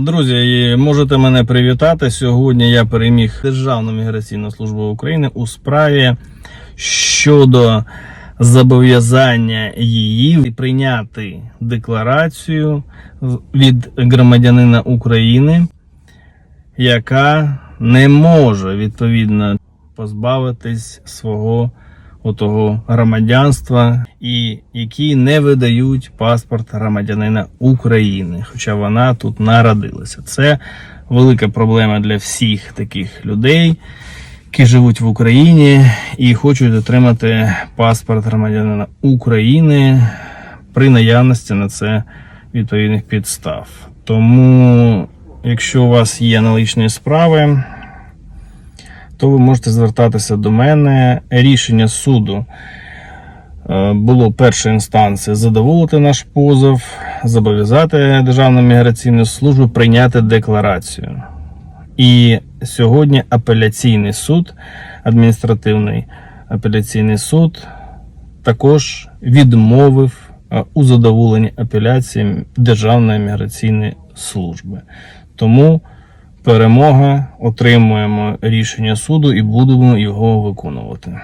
Друзі, можете мене привітати. Сьогодні я переміг Державну міграційну службу України у справі щодо зобов'язання її прийняти декларацію від громадянина України, яка не може відповідно позбавитись свого отого громадянства і які не видають паспорт громадянина України, хоча вона тут народилася. Це велика проблема для всіх таких людей, які живуть в Україні і хочуть отримати паспорт громадянина України при наявності на це відповідних підстав. Тому, якщо у вас є наличні справи, то ви можете звертатися до мене. Рішення суду е, було першої інстанції задоволити наш позов, зобов'язати Державну міграційну службу прийняти декларацію. І сьогодні апеляційний суд, адміністративний апеляційний суд, також відмовив е, у задоволенні апеляції Державної міграційної служби. Тому перемога, отримуємо рішення суду і будемо його виконувати.